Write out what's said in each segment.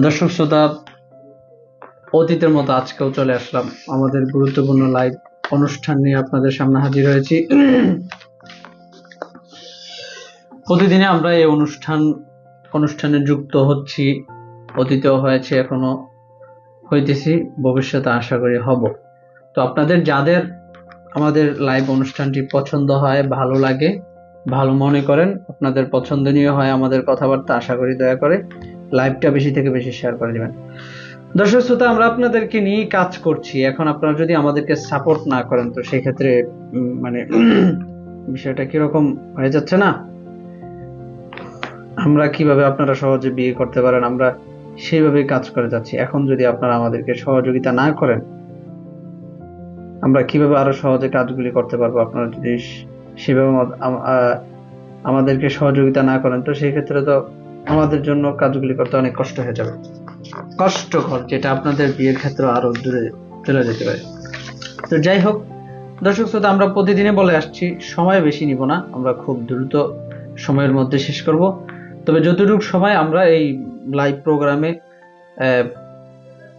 দর্শক শ্রোতা, অতীতের মতো আজকেও চলে আসলাম আমাদের গুরুত্বপূর্ণ লাইভ অনুষ্ঠান নিয়ে আপনাদের সামনে হাজির হয়েছি। প্রতিদিনে আমরা এই অনুষ্ঠান, অনুষ্ঠানে যুক্ত হচ্ছি, অতীতেও হয়েছে, এখনও হইতেছি, ভবিষ্যতে আশা করি হব। তো আপনাদের, যাদের আমাদের লাইভ অনুষ্ঠানটি পছন্দ হয়, ভালো লাগে ভালো মনে করেন, আপনাদের পছন্দনীয় হয় আমাদের কথাবার্তা, আশা করি দয়া করে লাইভটা বেশি থেকে বেশি শেয়ার করে দিবেন। দর্শক শ্রোতা, আমরা আপনাদেরকে নিয়ে কাজ করছি। এখন আপনারা যদি আমাদেরকে সাপোর্ট না করেন, তো সেই ক্ষেত্রে মানে বিষয়টা কীরকম হয়ে যাচ্ছে না? আমরা কীভাবে আপনারা সহজে বিয়ে করতে পারেন, আমরা সেইভাবেই কাজ করে যাচ্ছি। এখন যদি আপনারা আমাদেরকে সহযোগিতা না করেন, আমরা কীভাবে আরও সহজে কাজগুলি করতে পারব, আপনারা যদি সেভাবে আমাদেরকে সহযোগিতা না করেন, তো সেই ক্ষেত্রে তো আমাদের জন্য কাজগুলি করতে অনেক কষ্ট হয়ে যাবে। কষ্টকর যেটা আপনাদের বিয়ের ক্ষেত্রে আরও দূরে চলে যেতে পারে। তো যাই হোক, দর্শক শ্রোতা, আমরা প্রতিদিনে বলে আসছি, সময় বেশি নিব না, আমরা খুব দ্রুত সময়ের মধ্যে শেষ করব। তবে যতটুকু সময় আমরা এই লাইভ প্রোগ্রামে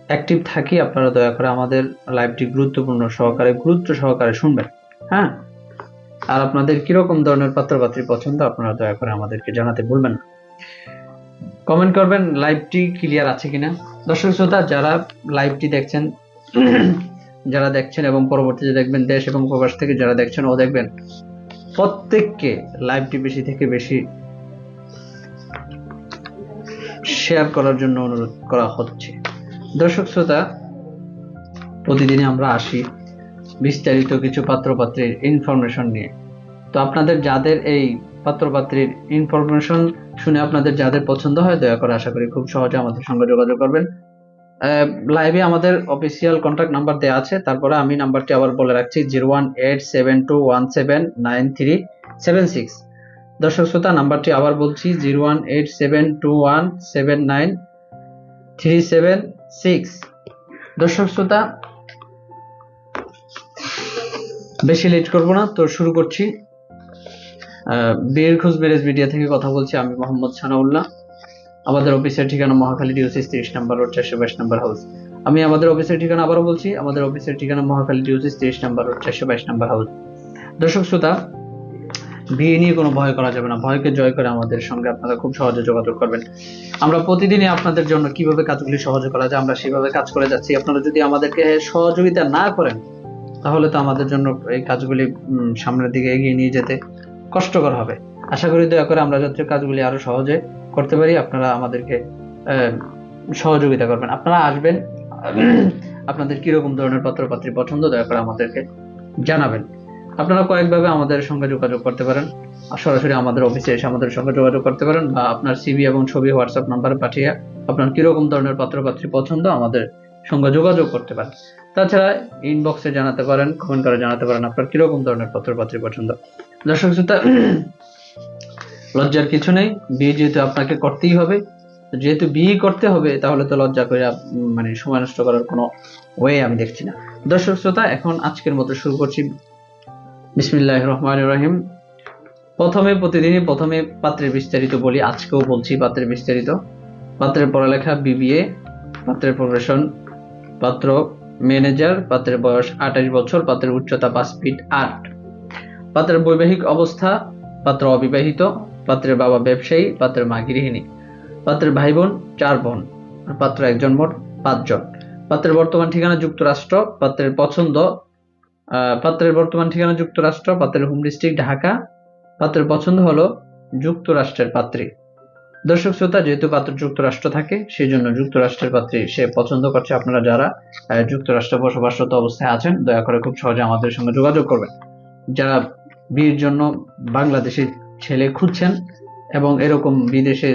অ্যাক্টিভ থাকি, আপনারা দয়া করে আমাদের লাইভটি গুরুত্বপূর্ণ সহকারে, গুরুত্ব সহকারে শুনবেন হ্যাঁ? আর আপনাদের কীরকম ধরনের পাত্রপাত্রী পছন্দ, আপনারা দয়া করে আমাদেরকে জানাতে ভুলবেন না। কমেন্ট করবেন লাইভটি ক্লিয়ার আছে কিনা? দর্শক শ্রোতা, যারা লাইভটি দেখছেন, যারা দেখছেন এবং পরবর্তীতে দেখবেন দেশ এবং প্রবাস থেকে যারা দেখছেন, ও দেখবেন, প্রত্যেককে লাইভটি বেশি থেকে বেশি শেয়ার করার জন্য অনুরোধ করা হচ্ছে। দর্শক শ্রোতা প্রতিদিনই আমরা আসি। বিস্তারিত কিছু পাত্রপাত্রীর ইনফরমেশন নিয়ে। তো আপনাদের যাদের এই পাত্রপাত্রীর ইনফরমেশন শুনে আপনাদের যাদের পছন্দ হয়, দয়া করে আশা করি খুব সহজে আমাদের সঙ্গে যোগাযোগ করবেন। লাইভে আমাদের অফিসিয়াল কন্ট্যাক্ট নাম্বার দেওয়া আছে, তারপরে আমি নাম্বারটি আবার বলে রাখছি zero one eight seven two one seven nine three seven six দর্শক শ্রোতা নাম্বারটি আবার বলছি zero one eight seven two one seven nine three seven six দর্শক শ্রোতা বেশি লেট করব না। তো শুরু করছি। বিয়ের খোঁজ ম্যারেজ মিডিয়া থেকে কথা বলছি আমি মোহাম্মদ সানাউল্লাহ। আমাদের অফিসের ঠিকানা মহাখালী ডিওসিস তিরিশ নম্বর রোড চারশো বাইশ নম্বর হাউস আমি আমাদের অফিসের ঠিকানা আবারও বলছি, আমাদের অফিসের ঠিকানা মহাখালী ডিওসিস তিরিশ নম্বর রোড চারশো বাইশ নম্বর হাউস দর্শক, শ্রোতা, বিয়ে নিয়ে কোনো ভয় করা যাবে না। ভয়কে জয় করে আমাদের সঙ্গে আপনারা খুব সহজে যোগাযোগ করবেন। আমরা প্রতিদিনই আপনাদের জন্য কীভাবে কাজগুলি সহজে করা যায়, আমরা সেভাবে কাজ করে যাচ্ছি। আপনারা যদি আমাদেরকে সহযোগিতা না করেন তাহলে তো আমাদের জন্য এই কাজগুলি সামনের দিকে এগিয়ে নিয়ে যেতে কষ্টকর হবে। আশা করি দয়া করে আমরা যাতে কাজগুলি আরও সহজে করতে পারি। আপনারা আমাদেরকে সহযোগিতা করবেন। আপনারা আসবেন, আপনাদের কীরকম ধরনের পাত্রপাত্রী পছন্দ দয়া করে আমাদেরকে জানাবেন। আপনারা কয়েকভাবে আমাদের সঙ্গে যোগাযোগ করতে পারেন। সরাসরি আমাদের অফিসে এসে আমাদের সঙ্গে যোগাযোগ করতে পারেন বা আপনার সিভি এবং ছবি হোয়াটসঅ্যাপ নাম্বারে পাঠিয়ে আপনার কীরকম ধরনের পাত্রপাত্রী পছন্দ আমাদের সঙ্গে যোগাযোগ করতে পারেন। তাছাড়া ইনবক্সে জানাতে পারেন কমেন্ট করে জানাতে পারেন আপনার কীরকম ধরনের পাত্রপাত্রী পছন্দ। দর্শক শ্রোতা, লজ্জার কিছু নেই, বিয়ে যেহেতু আপনাকে করতেই হবে যেহেতু বিয়ে করতে হবে, তাহলে তো লজ্জা করে মানে সময় নষ্ট করার কোনো ওয়ে আমি দেখছি না। দর্শক শ্রোতা, এখন আজকের মতো শুরু করছি। বিসমিল্লাহ রহমান রহিম। প্রথমে প্রতিদিনই প্রথমে পাত্রের বিস্তারিত বলি, আজকেও বলছি পাত্রের বিস্তারিত। পাত্রের পড়ালেখা, বিবিএ, পাত্রের প্রফেশন পাত্র ম্যানেজার, পাত্রের বয়স আঠাশ বছর, পাত্রের উচ্চতা পাঁচ ফিট আট। পাত্রের বৈবাহিক অবস্থা, পাত্র অবিবাহিত, পাত্রের বাবা ব্যবসায়ী, পাত্রের মা গৃহিণী। পাত্রের ভাই বোন চার বোন। পাত্র একজন মোট পাঁচজন পাত্রের বর্তমান ঠিকানা যুক্তরাষ্ট্র, পাত্রের পছন্দ পাত্রের বর্তমান ঠিকানা যুক্তরাষ্ট্র, পাত্রের হোম ডিস্ট্রিক্ট ঢাকা। পাত্রের পছন্দ হলো যুক্তরাষ্ট্রের পাত্রী। দর্শক শ্রোতা, যেহেতু পাত্র যুক্তরাষ্ট্র থাকে সেই জন্য যুক্তরাষ্ট্রের পাত্রে সে পছন্দ করছে আপনারা যারা যুক্তরাষ্ট্রে বসবাসরত অবস্থায় আছেন, দয়া করে খুব সহজে আমাদের সঙ্গে যোগাযোগ করবেন। যারা বিয়ের জন্য বাংলাদেশের ছেলে খুঁজছেন এবং এরকম বিদেশে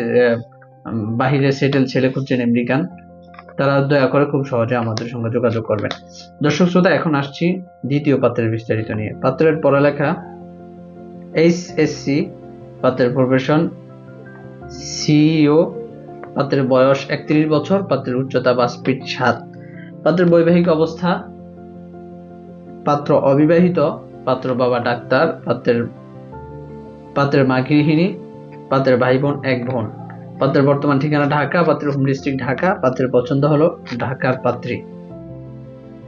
বাহিরে সেটেল ছেলে খুঁজছেন আমেরিকান, তারা দয়া করে খুব সহজে আমাদের সঙ্গে যোগাযোগ করবেন। দর্শক শ্রোতা, এখন আসছি দ্বিতীয় পাত্রের বিস্তারিত নিয়ে। পাত্রের পড়ালেখা এইচ এস সি পাত্রের প্রফেশন সিইও, পাত্রের বয়স একত্রিশ বছর, পাত্রের উচ্চতা পাঁচ ফিট সাত। পাত্রের বৈবাহিক অবস্থা, পাত্র অবিবাহিত, পাত্র বাবা ডাক্তার, পাত্রের পাত্রের মা গৃহিণী, পাত্রের ভাই বোন এক বোন। পাত্রের বর্তমান ঠিকানা ঢাকা, পাত্রের হোম ডিস্ট্রিক্ট ঢাকা, পাত্রের পছন্দ হলো ঢাকার পাত্রী।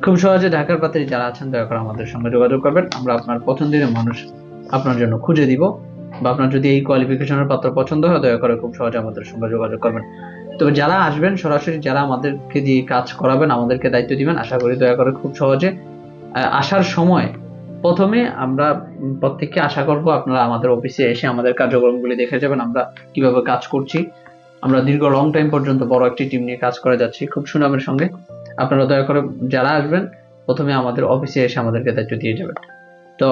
খুব সহজে ঢাকার পাত্রী যারা আছেন, দয়া করে আমাদের সঙ্গে যোগাযোগ করবেন। আমরা আপনার পছন্দের মানুষ, আপনার জন্য খুঁজে দিব। বা আপনার যদি এই কোয়ালিফিকেশনের পাত্র পছন্দ হয়, দয়া করে খুব সহজে আমাদের সঙ্গে যোগাযোগ করবেন। তবে যারা আসবেন, সরাসরি যারা আমাদেরকে দিয়ে কাজ করাবেন, আমাদেরকে দায়িত্ব দিবেন, আশা করি দয়া করে খুব সহজে আসার সময় প্রথমে আমরা প্রত্যেককে আশা করব আপনারা আমাদের অফিসে এসে আমাদের কার্যক্রমগুলি দেখে যাবেন, আমরা কীভাবে কাজ করছি। আমরা দীর্ঘ লং টাইম পর্যন্ত বড় একটি টিম নিয়ে কাজ করে যাচ্ছি, খুব সুনামের সঙ্গে। আপনারা দয়া করে যারা আসবেন, প্রথমে আমাদের অফিসে এসে আমাদেরকে দায়িত্ব দিয়ে যাবেন। তো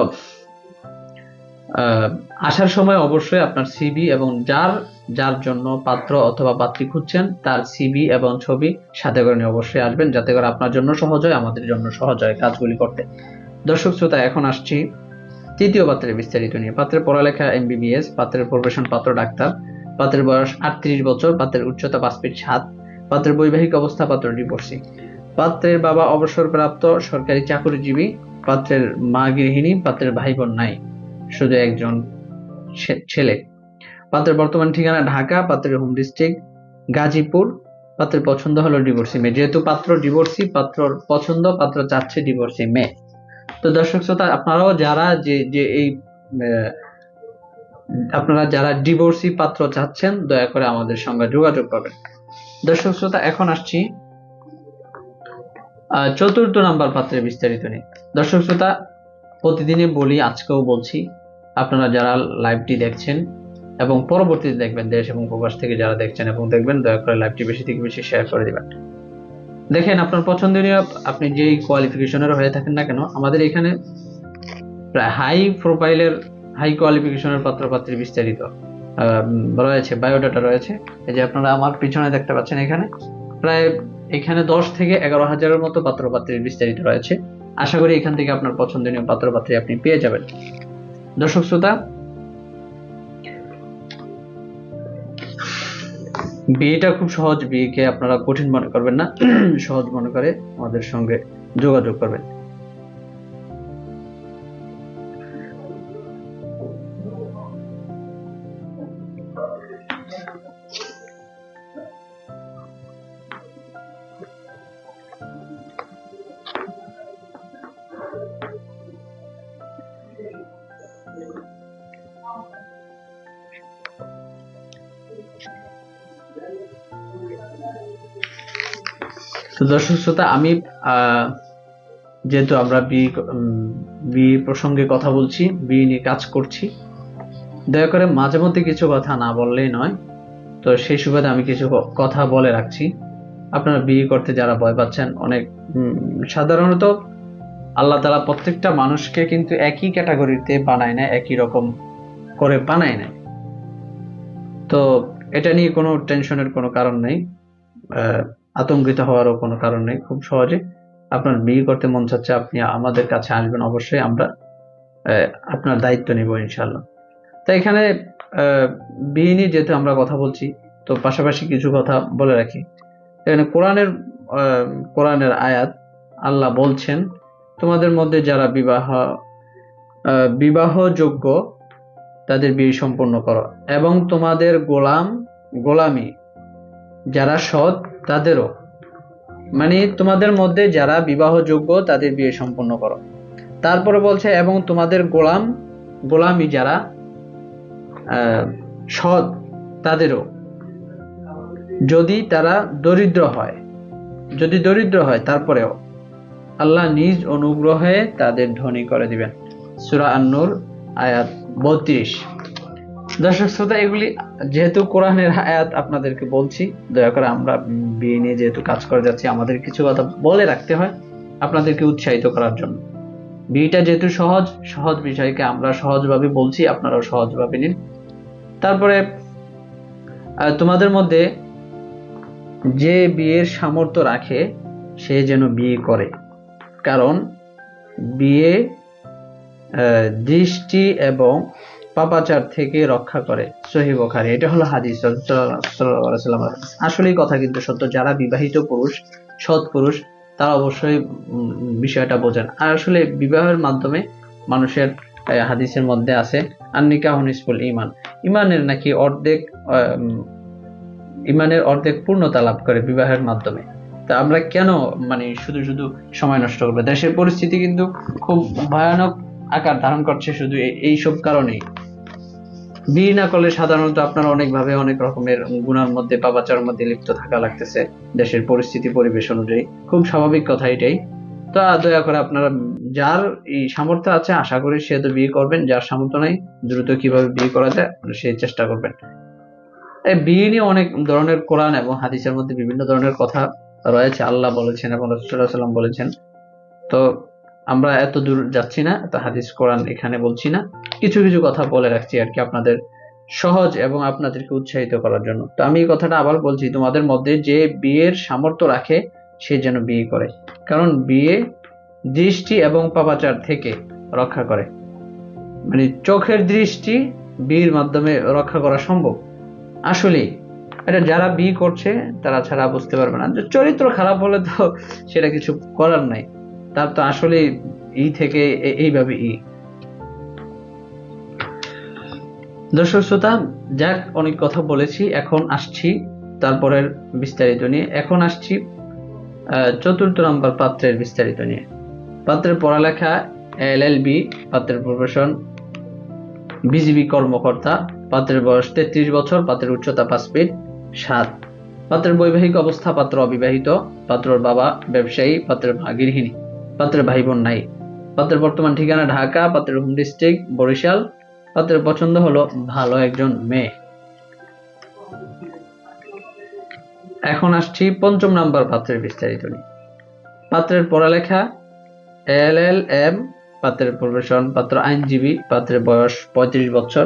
আসার সময় অবশ্যই আপনার সিবি এবং যার যার জন্য পাত্র অথবা পাত্রী খুঁজছেন, তার সিবি এবং ছবি সাথে করে নিয়ে অবশ্যই আসবেন, যাতে করে আপনার জন্য সহজ হয়, আমাদের জন্য সহজ হয় কাজগুলি করতে। দর্শক শ্রোতা, এখন আসছি তৃতীয় পাত্রের বিস্তারিত নিয়ে। পাত্রের পড়ালেখা এমবিবিএস পাত্রের প্রফেশন পাত্র ডাক্তার, পাত্রের বয়স আটত্রিশ বছর, পাত্রের উচ্চতা পাঁচ ফিট সাত, পাত্রের বৈবাহিক অবস্থা, পাত্র ডিভোর্সি পাত্রের বাবা অবসরপ্রাপ্ত সরকারি চাকরিজীবী, পাত্রের মা গৃহিণী, পাত্রের ভাই বোন নাই। শুধু একজন ছেলে। পাত্রের বর্তমান ঠিকানা ঢাকা, পাত্রের হোম ডিস্ট্রিক্ট গাজীপুর। পাত্রের পছন্দ হলো ডিভোর্সি মেয়ে। যেহেতু পাত্র ডিভোর্সি পাত্রর পছন্দ, পাত্র চাচ্ছে ডিভোর্সি মেয়ে। তো দর্শক শ্রোতা, আপনারাও যারা যে যে এই আপনারা যারা ডিভোর্সি পাত্র চাচ্ছেন, দয়া করে আমাদের সঙ্গে যোগাযোগ করবেন। দর্শক শ্রোতা, এখন আসছি চতুর্থ নাম্বার পাত্রের বিস্তারিত নিয়ে। দর্শক শ্রোতা প্রতিদিনই বলি, আজকেও বলছি আপনারা যারা লাইভটি দেখছেন এবং পরবর্তীতে দেখবেন দেশ এবং প্রবাস থেকে যারা দেখছেন এবং দেখবেন, দয়া করে লাইভটি বেশি থেকে বেশি শেয়ার করে দিবেন। দেখেন, আপনার পছন্দনীয়, আপনি যেই কোয়ালিফিকেশনের হয়ে থাকেন না কেন, আমাদের এখানে প্রায় হাই প্রোফাইলের হাই কোয়ালিফিকেশনের পাত্রপাত্রী বিস্তারিত রয়েছে বায়োডাটা রয়েছে। এই যে আপনারা আমার পিছনে দেখতে পাচ্ছেন এখানে, প্রায় এখানে দশ থেকে এগারো হাজারের মতো পাত্রপাত্রীর বিস্তারিত রয়েছে। আশা করি এখান থেকে আপনার পছন্দনীয় পাত্রপাত্রী আপনি পেয়ে যাবেন। দর্শক শ্রোতা, বিয়েটা খুব সহজ, বিয়েকে আপনারা কঠিন মনে করবেন না, সহজ মনে করে আমাদের সঙ্গে যোগাযোগ করবেন। তো দর্শক শ্রোতা, আমি যেহেতু আমরা বিয়ে বিয়ে প্রসঙ্গে কথা বলছি বিয়ে নিয়ে কাজ করছি, দয়া করে মাঝে মধ্যে কিছু কথা না বললেই নয়। তো সেই সুবাদে আমি কিছু কথা বলে রাখছি। আপনারা বিয়ে করতে যারা ভয় পাচ্ছেন, অনেক সাধারণত আল্লাহ তালা প্রত্যেকটা মানুষকে কিন্তু একই ক্যাটাগরিতে বানায় না একই রকম করে বানায় না তো এটা নিয়ে কোনো টেনশনের কোনো কারণ নেই। আতঙ্কিত হওয়ারও কোনো কারণ নেই। খুব সহজে আপনার বিয়ে করতে মন চাচ্ছে, আপনি আমাদের কাছে আসবেন। অবশ্যই আমরা আপনার দায়িত্ব নেব ইনশাল্লাহ তো এখানে বিয়ে নিয়ে যেহেতু আমরা কথা বলছি, তো পাশাপাশি কিছু কথা বলে রাখি। এখানে কোরআনের কোরআনের আয়াত আল্লাহ বলছেন, তোমাদের মধ্যে যারা বিবাহ বিবাহযোগ্য, তাদের বিয়ে সম্পন্ন করো। এবং তোমাদের গোলাম, গোলামি যারা সৎ, তাদেরও মানে তোমাদের মধ্যে যারা বিবাহযোগ্য, তাদের বিয়ে সম্পন্ন করো। তারপরে বলছে, এবং তোমাদের গোলাম, গোলামি যারা সৎ, তাদেরও। যদি তারা দরিদ্র হয়, যদি দরিদ্র হয়, তারপরেও আল্লাহ নিজ অনুগ্রহে তাদের ধনী করে দিবেন। সুরা আন্নুর, আয়াত বত্রিশ। দর্শক শ্রোতা, এগুলি যেহেতু কোরআনের আয়াত আপনাদেরকে বলছি, দয়া করে আমরা বিয়ে নিয়ে যেহেতু কাজ করে যাচ্ছি, আমাদের কিছু কথা বলে রাখতে হয় আপনাদেরকে উৎসাহিত করার জন্য। বিয়েটা যেহেতু সহজ সহজ বিষয়কে আমরা সহজভাবে বলছি, আপনারাও সহজভাবে নিন। তারপরে তোমাদের মধ্যে যে বিয়ের সামর্থ্য রাখে, সে যেন বিয়ে করে। কারণ বিয়ে দৃষ্টি এবং পাপাচার থেকে রক্ষা করে। সহি এটা হলো হাদিস আসলেই কথা কিন্তু সত্য, যারা বিবাহিত পুরুষ, সৎ পুরুষ, তারা অবশ্যই বিষয়টা বোঝেন। আর আসলে বিবাহের মাধ্যমে মানুষের হাদিসের মধ্যে আছে আন্নিকা হনিসফুল ইমান ইমানের নাকি অর্ধেক ইমানের অর্ধেক পূর্ণতা লাভ করে বিবাহের মাধ্যমে। তা আমরা কেন মানে শুধু শুধু সময় নষ্ট করব? দেশের পরিস্থিতি কিন্তু খুব ভয়ানক আকার ধারণ করছে শুধু এই- এইসব কারণেই। বিয়ে না করলে সাধারণত আপনার অনেকভাবে অনেক রকমের গুণার মধ্যে পাপাচার মধ্যে লিপ্ত থাকা লাগতেছে দেশের পরিস্থিতি, পরিবেশ অনুযায়ী। খুব স্বাভাবিক কথা এটাই। তো দয়া করে আপনারা যার এই সামর্থ্য আছে, আশা করি সে তো বিয়ে করবেন। যার সামর্থ্য নাই, দ্রুত কীভাবে বিয়ে করা যায় সেই চেষ্টা করবেন। এই বিয়ে নিয়ে অনেক ধরনের কোরআন এবং হাদিসের মধ্যে বিভিন্ন ধরনের কথা রয়েছে। আল্লাহ বলেছেন এবং রসুল্লাহ সাল্লাম বলেছেন। তো আমরা এত দূর যাচ্ছি না, এত হাদিস, কোরআন এখানে বলছি না। কিছু কিছু কথা বলে রাখছি আর কি আপনাদের সহজ এবং আপনাদেরকে উৎসাহিত করার জন্য। তো আমি এই কথাটা আবার বলছি, তোমাদের মধ্যে যে বিয়ের সামর্থ্য রাখে, সে যেন বিয়ে করে। কারণ বিয়ে দৃষ্টি এবং পাপাচার থেকে রক্ষা করে। মানে চোখের দৃষ্টি বিয়ের মাধ্যমে রক্ষা করা সম্ভব। আসলে, এটা যারা বিয়ে করছে, তারা ছাড়া বুঝতে পারবে না। চরিত্র খারাপ হলে তো সেটা কিছু করার নাই। তার তো আসলে ই থেকে এইভাবে ই। দর্শক শ্রোতা, যাক, অনেক কথা বলেছি, এখন আসছি তারপরের বিস্তারিত নিয়ে। এখন আসছি চতুর্থ নম্বর পাত্রের বিস্তারিত নিয়ে। পাত্রের পড়ালেখা, এল এল বি, পাত্রের প্রফেশন বিজিবি কর্মকর্তা, পাত্রের বয়স তেত্রিশ বছর, পাত্রের উচ্চতা পাঁচ ফিট সাত। পাত্রের বৈবাহিক অবস্থা, পাত্র অবিবাহিত, পাত্রর বাবা ব্যবসায়ী, পাত্রের মা গৃহিণী পাত্রের ভাই বোন নাই। পাত্রের বর্তমান ঠিকানা ঢাকা, পাত্রের হোম ডিস্ট্রিক্ট বরিশাল। পাত্রের পছন্দ হলো ভালো একজন মেয়ে। এখন আসছি পঞ্চম নাম্বার পাত্রের বিস্তারিত পাত্রের পড়ালেখা, এল এল এম, পাত্রের প্রফেশন পাত্র আইনজীবী, পাত্রের বয়স পঁয়ত্রিশ বছর।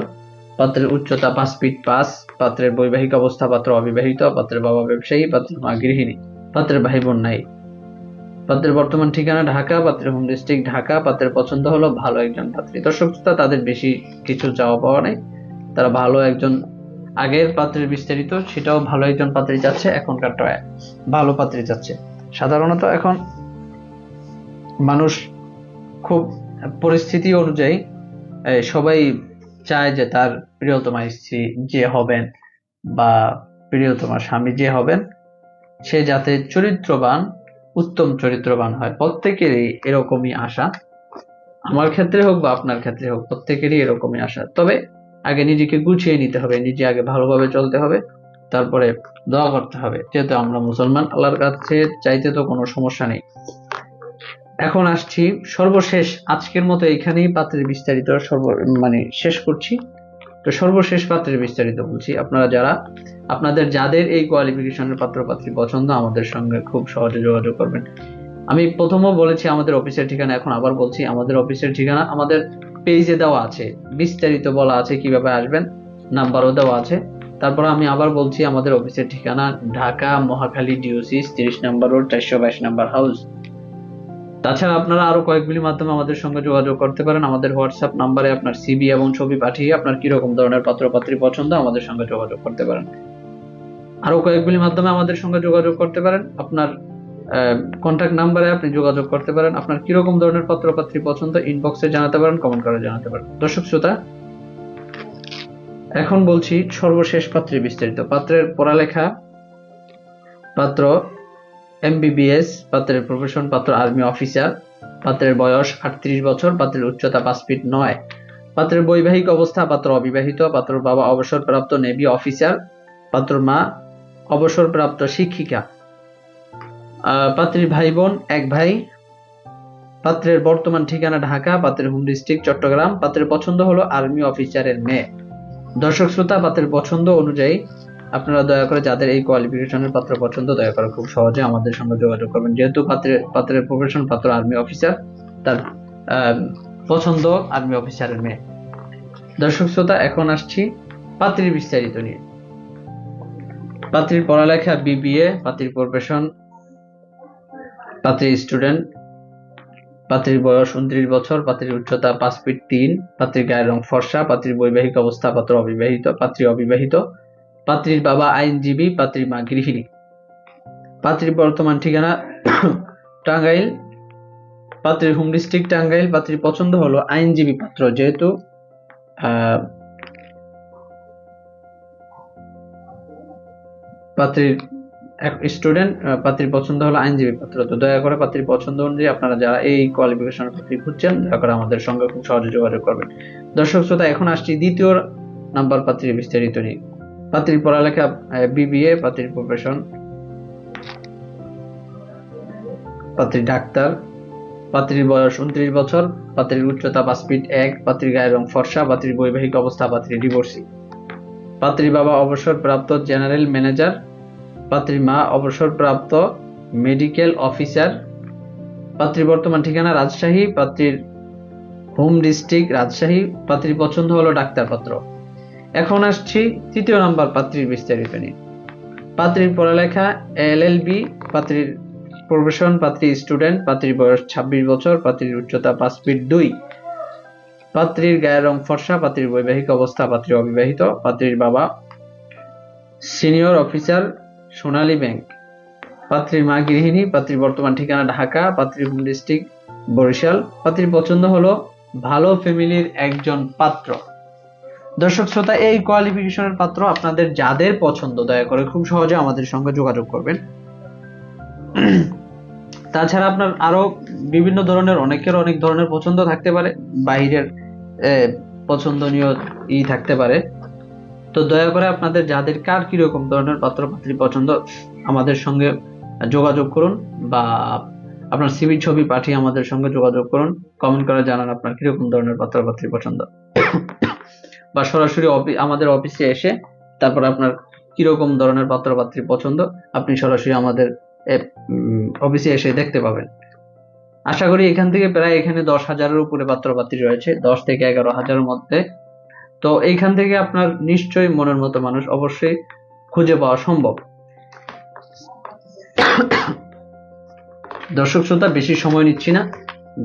পাত্রের উচ্চতা পাঁচ ফিট পাঁচ, পাত্রের বৈবাহিক অবস্থা পাত্র অবিবাহিত, পাত্রের বাবা ব্যবসায়ী পাত্রের মা গৃহিণী। পাত্রের ভাই বোন নাই। পাত্রের বর্তমান ঠিকানা ঢাকা, পাত্রের হোম ডিস্ট্রিক্ট ঢাকা, পাত্রের পছন্দ হলো ভালো একজন পাত্রী। দর্শক শ্রোতা, তাদের বেশি কিছু চাওয়া পাওয়া নেই। তারা ভালো একজন আগের পাত্রের বিস্তারিত, সেটাও ভালো একজন পাত্রী যাচ্ছে এখনকারটা ভালো পাত্রী যাচ্ছে। সাধারণত এখন মানুষ খুব পরিস্থিতি অনুযায়ী সবাই চায় যে তার প্রিয়তমা স্ত্রী যে হবেন বা প্রিয়তমা স্বামী যে হবেন, সে যাতে চরিত্রবান উত্তম চরিত্রবান হয়। প্রত্যেকেরই এরকমই আশা। আমার ক্ষেত্রে হোক বা আপনার ক্ষেত্রে হোক, প্রত্যেকেরই এরকমই আশা। তবে আগে নিজেকে গুছিয়ে নিতে হবে, নিজে আগে ভালোভাবে চলতে হবে, তারপরে দোয়া করতে হবে। যেহেতু আমরা মুসলমান, আল্লাহর কাছে চাইতে তো কোনো সমস্যা নেই। এখন আসছি সর্বশেষ। আজকের মতো এখানেই পাত্রের বিস্তারিত সর্ব মানে শেষ করছি। তো সর্বশেষ পাত্রের বিস্তারিত বলছি। আপনারা যারা, আপনাদের যাদের এই কোয়ালিফিকেশনের পাত্র পাত্রী পছন্দ, আমাদের সঙ্গে খুব সহজে যোগাযোগ করবেন। আমি প্রথমও বলেছি, আমাদের অফিসের ঠিকানা, এখন আবার বলছি, আমাদের অফিসের ঠিকানা আমাদের পেজে দেওয়া আছে। বিস্তারিত বলা আছে, কীভাবে আসবেন নাম্বারও দেওয়া আছে। তারপর আমি আবার বলছি, আমাদের অফিসের ঠিকানা, ঢাকা, মহাখালী ডিওসি তিরিশ নাম্বার রোড চারশো বাইশ নাম্বার হাউস তাছাড়া আপনারা আরও কয়েকগুলি মাধ্যমে আমাদের সঙ্গে যোগাযোগ করতে পারেন। আমাদের হোয়াটসঅ্যাপ নাম্বারে আপনার সিবি এবং ছবি পাঠিয়ে আপনার কীরকম ধরনের পাত্র পাত্রী পছন্দ আমাদের সঙ্গে যোগাযোগ করতে পারেন। আরও কয়েকগুলি মাধ্যমে আমাদের সঙ্গে যোগাযোগ করতে পারেন। আপনার কন্ট্যাক্ট নাম্বারে আপনি যোগাযোগ করতে পারেন। আপনার কীরকম ধরনের পাত্র পাত্রী পছন্দ ইনবক্সে জানাতে পারেন কমেন্ট করে জানাতে পারেন। দর্শক শ্রোতা, এখন বলছি সর্বশেষ পাত্রের বিস্তারিত। পাত্রের পড়ালেখা পাত্র এমবিবিএস পাত্রের প্রফেশন, পাত্র আর্মি অফিসার, পাত্রের বয়স আটত্রিশ বছর, পাত্রের উচ্চতা পাঁচ ফিট নয়। পাত্রের বৈবাহিক অবস্থা, পাত্র অবিবাহিত পাত্র বাবা অবসরপ্রাপ্ত নেভি অফিসার, পাত্র মা অবসরপ্রাপ্ত শিক্ষিকা। পাত্রীর ভাই বোন এক ভাই, পাত্রের বর্তমান ঠিকানা ঢাকা, পাত্রের হোম ডিস্ট্রিক্ট চট্টগ্রাম, পাত্রের পছন্দ হলো আর্মি অফিসারের মেয়ে। দর্শক শ্রোতা, পাত্রের পছন্দ অনুযায়ী আপনারা দয়া করে যাদের এই কোয়ালিফিকেশনের পাত্র পছন্দ, দয়া করে খুব সহজে আমাদের সঙ্গে যোগাযোগ করবেন। যেহেতু পাত্রের পাত্রের প্রফেশন পাত্র আর্মি অফিসার তার পছন্দ আর্মি অফিসারের মেয়ে। দর্শক শ্রোতা, এখন আসছি পাত্রীর বিস্তারিত নিয়ে। পাত্রীর পড়ালেখা বিবিএ পাত্রীর প্রফেশন পাত্রীর স্টুডেন্ট পাত্রীর বয়স উনত্রিশ বছর, পাত্রীর উচ্চতা পাঁচ ফিট তিন, পাত্রীর গায়ের রং ফর্সা, পাত্রীর বৈবাহিক অবস্থা পাত্র অবিবাহিত, পাত্রী অবিবাহিত। পাত্রীর বাবা আইনজীবী, পাত্রীর মা গৃহিণী। পাত্রীর বর্তমান ঠিকানা টাঙ্গাইল। পাত্রীর হোম ডিস্ট্রিক্ট টাঙ্গাইল। পাত্রীর পছন্দ হলো আইনজীবী পাত্র, যেহেতু পাত্রীর স্টুডেন্ট পাত্রীর পছন্দ হলো আইনজীবী পাত্র। তো দয়া করে পাত্রীর পছন্দ অনুযায়ী আপনারা যারা এই কোয়ালিফিকেশন পাত্রী খুঁজছেন, দয়া করে আমাদের সঙ্গে খুব সহজে যোগাযোগ করবেন। দর্শক শ্রোতা, এখন আসছি দ্বিতীয় নাম্বার পাত্রীর বিস্তারিত নিয়ে। পাত্রীর পড়ালেখা বিবিএ পাত্রীর প্রফেশন পাত্রীর ডাক্তার পাত্রীর বয়স উনত্রিশ বছর পাত্রীর উচ্চতা পাঁচ ফিট এক পাত্রীর গায়ের রং ফর্সা পাত্রীর বৈবাহিক অবস্থা পাত্রী ডিভোর্সি পাত্রীর বাবা অবসরপ্রাপ্ত জেনারেল ম্যানেজার পাত্রীর মা অবসরপ্রাপ্ত মেডিকেল অফিসার পাত্রীর বর্তমান ঠিকানা রাজশাহী পাত্রীর হোম ডিস্ট্রিক্ট রাজশাহী পাত্রীর পছন্দ হলো ডাক্তার পাত্র এখন আসছি তৃতীয় নাম্বার পাত্রীর বিস্তারিত নিয়ে। পাত্রীর পড়ালেখা, এল এল বি, পাত্রীর প্রফেশন, পাত্রী স্টুডেন্ট, পাত্রীর বয়স ছাব্বিশ বছর, পাত্রীর উচ্চতা পাঁচ ফিট দুই। পাত্রীর গায়ের রং ফর্সা, পাত্রীর বৈবাহিক অবস্থা পাত্রী অবিবাহিত, পাত্রীর বাবা সিনিয়র অফিসার, সোনালী ব্যাংক। পাত্রীর মা গৃহিণী, পাত্রীর বর্তমান ঠিকানা ঢাকা, পাত্রীর হোম ডিস্ট্রিক্ট বরিশাল। পাত্রীর পছন্দ হলো ভালো ফ্যামিলির একজন পাত্র। দর্শক শ্রোতা, এই কোয়ালিফিকেশনের পাত্র আপনাদের যাদের পছন্দ, দয়া করে খুব সহজে আমাদের সঙ্গে যোগাযোগ করবেন। তাছাড়া আপনার আরও বিভিন্ন ধরনের, অনেকের অনেক ধরনের পছন্দ থাকতে পারে, বাইরের পছন্দনীয় ই থাকতে পারে। তো দয়া করে আপনাদের যাদের কার কীরকম ধরনের পাত্র পাত্রী পছন্দ, আমাদের সঙ্গে যোগাযোগ করুন বা আপনার সিভি ছবি পাঠিয়ে আমাদের সঙ্গে যোগাযোগ করুন। কমেন্ট করে জানান আপনার কীরকম ধরনের পাত্র পাত্রী পছন্দ। বা সরাসরি আমাদের অফিসে এসে তারপর আপনার কীরকম ধরনের পাত্র পাত্রী পছন্দ, আপনি সরাসরি আমাদের অফিসে এসে দেখতে পাবেন। আশা করি এখান থেকে প্রায় এখানে দশ হাজারের উপরে পাত্রপাত্রী রয়েছে, দশ থেকে এগারো হাজারের মধ্যে। তো এইখান থেকে আপনার নিশ্চয়ই মনের মতো মানুষ অবশ্যই খুঁজে পাওয়া সম্ভব। দর্শক শ্রোতা, বেশি সময় নিচ্ছি না।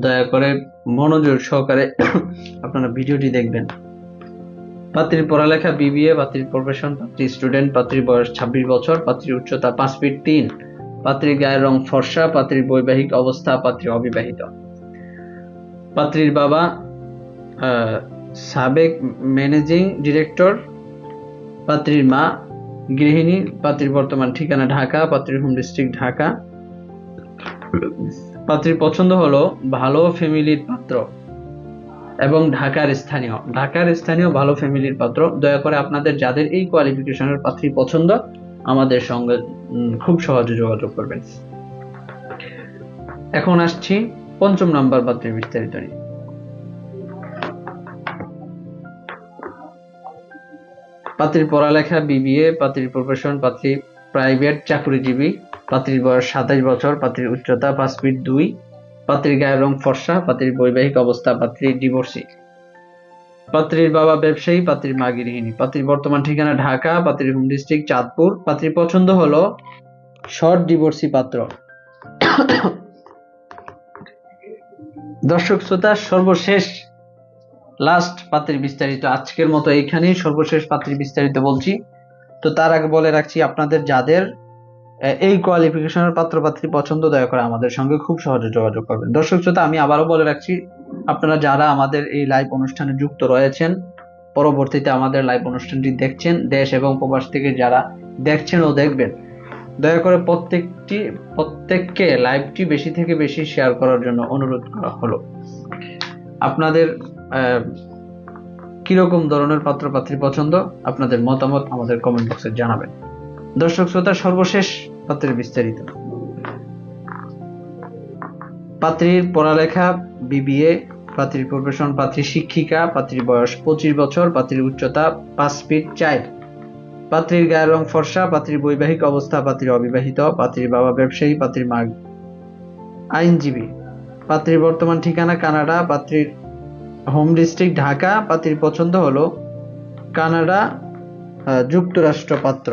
দয়া করে মনোযোগ সহকারে আপনারা ভিডিওটি দেখবেন। পাত্রীর পড়ালেখা বিবিএ পাত্রীর প্রফেশন পাত্রী স্টুডেন্ট পাত্রীর বয়স ছাব্বিশ বছর, পাত্রীর উচ্চতা পাঁচ ফিট তিন, পাত্রীর গায়ের রং ফর্সা, পাত্রীর বৈবাহিক অবস্থা, পাত্রী অবিবাহিত। পাত্রীর বাবা সাবেক ম্যানেজিং ডিরেক্টর পাত্রীর মা, গৃহিণী, পাত্রীর বর্তমান ঠিকানা ঢাকা, পাত্রীর হোম ডিস্ট্রিক্ট ঢাকা। পাত্রীর পছন্দ হলো ভালো ফ্যামিলির পাত্র। এবং ঢাকার স্থানীয়। ঢাকার স্থানীয় ভালো ফ্যামিলির পাত্র। দয়া করে আপনাদের যাদের এই কোয়ালিফিকেশনের পাত্রী পছন্দ, আমাদের সঙ্গে খুব সহজে যোগাযোগ করবেন। এখন আসছি পঞ্চম নাম্বার পাত্রের বিস্তারিত নিয়ে। পাত্রীর পড়ালেখা, বিবিএ, পাত্রীর প্রফেশন পাত্রী প্রাইভেট চাকরিজীবী, পাত্রীর বয়স সাতাশ বছর, পাত্রীর উচ্চতা পাঁচ ফিট দুই পাত্রীর গায়ের রং ফর্সা, পাত্রীর বৈবাহিক অবস্থা, পাত্রীর ডিভোর্সি পাত্রীর বাবা ব্যবসায়ী, পাত্রীর মা গৃহিণী। পাত্রীর বর্তমান ঠিকানা ঢাকা, পাত্রীর হোম ডিস্ট্রিক্ট চাঁদপুর। পাত্রীর পছন্দ হলো শর্ট ডিভোর্সি পাত্র। দর্শক শ্রোতা, সর্বশেষ লাস্ট পাত্রীর বিস্তারিত, আজকের মতো এইখানেই সর্বশেষ পাত্রীর বিস্তারিত বলছি। তো তার আগে বলে রাখছি আপনাদের, যাদের এই কোয়ালিফিকেশনের পাত্র পাত্রী পছন্দ দয়া করে আমাদের সঙ্গে খুব সহজে যোগাযোগ করবেন। দর্শক শ্রোতা, আমি আবারও বলে রাখছি, আপনারা যারা আমাদের এই লাইভ অনুষ্ঠানে যুক্ত রয়েছেন, পরবর্তীতে আমাদের লাইভ অনুষ্ঠানটি দেখছেন, দেশ এবং প্রবাস থেকে যারা দেখছেন ও দেখবেন, দয়া করে প্রত্যেকটি, প্রত্যেককে লাইভটি বেশি থেকে বেশি শেয়ার করার জন্য অনুরোধ করা হলো। আপনাদের কীরকম ধরনের পাত্র পাত্রী পছন্দ, আপনাদের মতামত আমাদের কমেন্ট বক্সে জানাবেন। দর্শক শ্রোতা, সর্বশেষ পাত্রের বিস্তারিত। পাত্রীর পড়ালেখা, বিবিএ, পাত্রীর প্রফেশন পাত্রী শিক্ষিকা, পাত্রীর বয়স পঁচিশ বছর, পাত্রীর উচ্চতা পাঁচ ফিট চার। পাত্রীর গায়ের রং ফর্সা, পাত্রীর বৈবাহিক অবস্থা পাত্রী অবিবাহিত, পাত্রীর বাবা ব্যবসায়ী, পাত্রীর মা আইনজীবী। পাত্রীর বর্তমান ঠিকানা কানাডা, পাত্রীর হোম ডিস্ট্রিক্ট ঢাকা, পাত্রীর পছন্দ হলো কানাডা যুক্তরাষ্ট্র পাত্র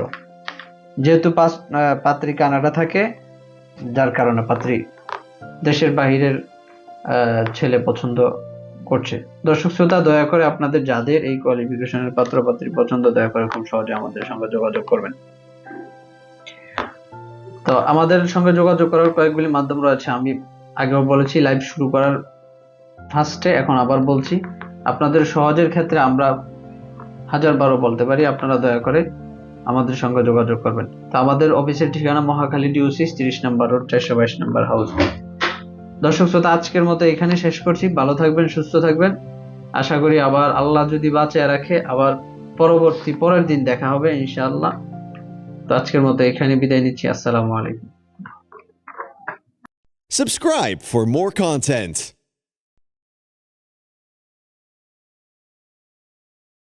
যেহেতু পাত্রী কানাডা থাকে, যার কারণে পাত্রী দেশের বাহিরের ছেলে পছন্দ করছে। দর্শক শ্রোতা, দয়া করে আপনাদের যাদের এই কোয়ালিফিকেশনের পাত্র পাত্রী পছন্দ, দয়া করে খুব সহজে আমাদের সঙ্গে যোগাযোগ করবেন। তো আমাদের সঙ্গে যোগাযোগ করার কয়েকগুলি মাধ্যম রয়েছে। আমি আগেও বলেছি লাইভ শুরু করার ফার্স্টে, এখন আবার বলছি, আপনাদের সহজের ক্ষেত্রে আমরা হাজার বারো বলতে পারি, আপনারা দয়া করে আমাদের সঙ্গে যোগাযোগ করবেন। তো আমাদের অফিসের ঠিকানা মহাখালী ডিউসিস তিরিশ নাম্বার রোড, চারশো বাইশ নাম্বার হাউস। দর্শক শ্রোতা, আজকের মতো এখানে শেষ করছি। ভালো থাকবেন, সুস্থ থাকবেন। আশা করি আবার আল্লাহ যদি বাঁচিয়ে রাখে, আবার পরবর্তী পরের দিন দেখা হবে, ইনশাআল্লাহ। তো আজকের মতো এখানে বিদায় নিচ্ছি। আসসালামু আলাইকুম। Subscribe for more content.